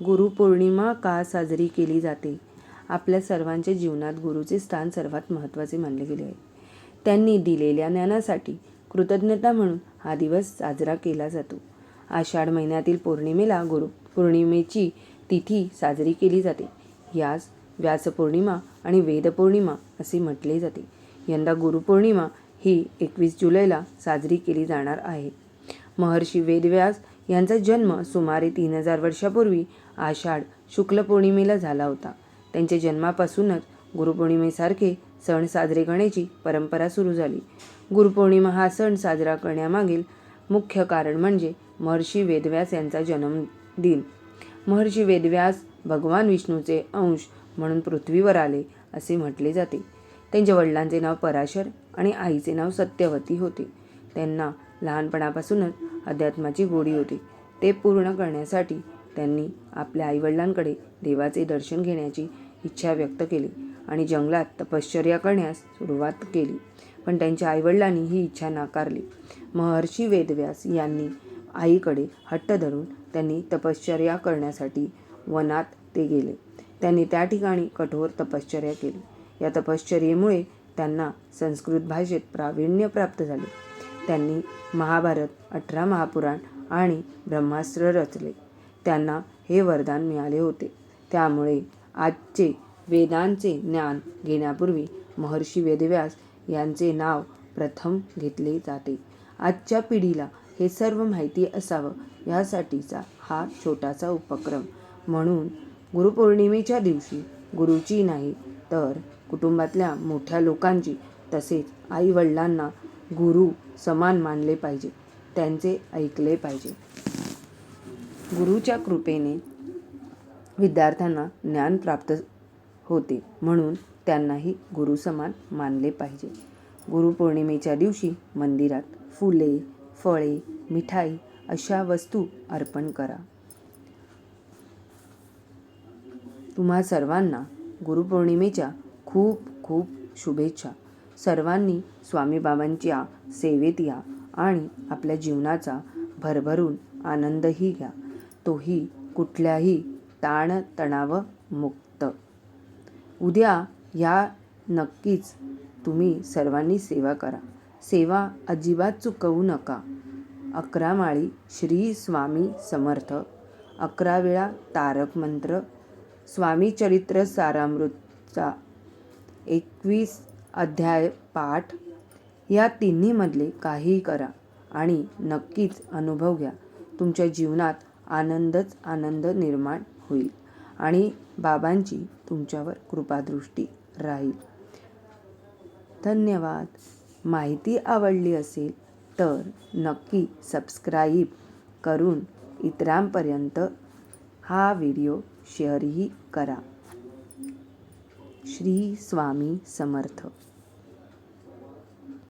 गुरुपौर्णिमा का साजरी केली जाते? आपल्या सर्वांच्या जीवनात गुरुचे स्थान सर्वात महत्त्वाचे मानले गेले आहे. त्यांनी दिलेल्या ज्ञानासाठी कृतज्ञता म्हणून हा दिवस साजरा केला जातो. आषाढ महिन्यातील पौर्णिमेला गुरु पौर्णिमेची तिथी साजरी केली जाते. यास व्यासपौर्णिमा आणि वेदपौर्णिमा असे म्हटले जाते. यंदा गुरुपौर्णिमा ही एकवीस जुलैला साजरी केली जाणार आहे. महर्षी वेदव्यास यांचा जन्म सुमारे तीन हजार वर्षापूर्वी आषाढ शुक्ल पौर्णिमेला झाला होता. त्यांच्या जन्मापासूनच गुरुपौर्णिमेसारखे सण साजरे करण्याची परंपरा सुरू झाली. गुरुपौर्णिमा हा सण साजरा करण्यामागील मुख्य कारण म्हणजे महर्षी वेदव्यास यांचा जन्मदिन. महर्षी वेदव्यास भगवान विष्णूचे अंश म्हणून पृथ्वीवर आले असे म्हटले जाते. त्यांच्या वडिलांचे नाव पराशर आणि आईचे नाव सत्यवती होते. त्यांना लहानपणापासूनच अध्यात्माची गोडी होती. ते पूर्ण करण्यासाठी त्यांनी आपल्या आईवडिलांकडे देवाचे दर्शन घेण्याची इच्छा व्यक्त केली आणि जंगलात तपश्चर्या करण्यास सुरुवात केली. पण त्यांच्या आईवडिलांनी ही इच्छा नाकारली. महर्षी वेदव्यास यांनी आईकडे हट्ट धरून त्यांनी तपश्चर्या करण्यासाठी वनात ते गेले. त्यांनी त्या ठिकाणी कठोर तपश्चर्या केली. या तपश्चर्येमुळे त्यांना संस्कृत भाषेत प्रावीण्य प्राप्त झाले. त्यांनी महाभारत अठरा महापुराण आणि ब्रह्मास्त्र रचले. त्यांना हे वरदान मिळाले होते. त्यामुळे आजचे वेदांचे ज्ञान घेण्यापूर्वी महर्षी वेदव्यास यांचे नाव प्रथम घेतले जाते. आजच्या पिढीला हे सर्व माहिती असावं यासाठीचा हा छोटासा उपक्रम. म्हणून गुरुपौर्णिमेच्या दिवशी गुरुची नाही तर कुटुंबातल्या मोठ्या लोकांची तसेच आईवडिलांना गुरु समान मानले पाहिजे त्यांचे ऐकले पाहिजे. गुरुच्या कृपेने विद्यार्थ्यांना ज्ञान प्राप्त होते म्हणून त्यांनाही गुरुसमान मानले पाहिजे. गुरुपौर्णिमेच्या दिवशी मंदिरात फुले फळे मिठाई अशा वस्तू अर्पण करा. तुम्हा सर्वांना गुरुपौर्णिमेच्या खूप खूप शुभेच्छा. सर्वांनी स्वामीबाबांच्या सेवेत या आणि आपल्या जीवनाचा भरभरून आनंदही घ्या. तोही कुठल्याही ताणतणाव मुक्त. उद्या या नक्कीच तुम्ही सर्वांनी सेवा करा. सेवा अजिबात चुकवू नका. अकरा माळी श्री स्वामी समर्थ. अकरा वेळा तारक मंत्र. स्वामी चरित्र सारामृतचा एकवीस अध्याय पाठ. या तिन्हीमधले काहीही करा आणि नक्कीच अनुभव घ्या. तुमच्या जीवनात आनंदच आनंद निर्माण होईल आणि बाबांची तुमच्यावर कृपादृष्टी राहील. धन्यवाद. माहिती आवडली असेल तर नक्की सबस्क्राईब करून इतरांपर्यंत हा व्हिडिओ शेअरही करा. श्री स्वामी समर्थ.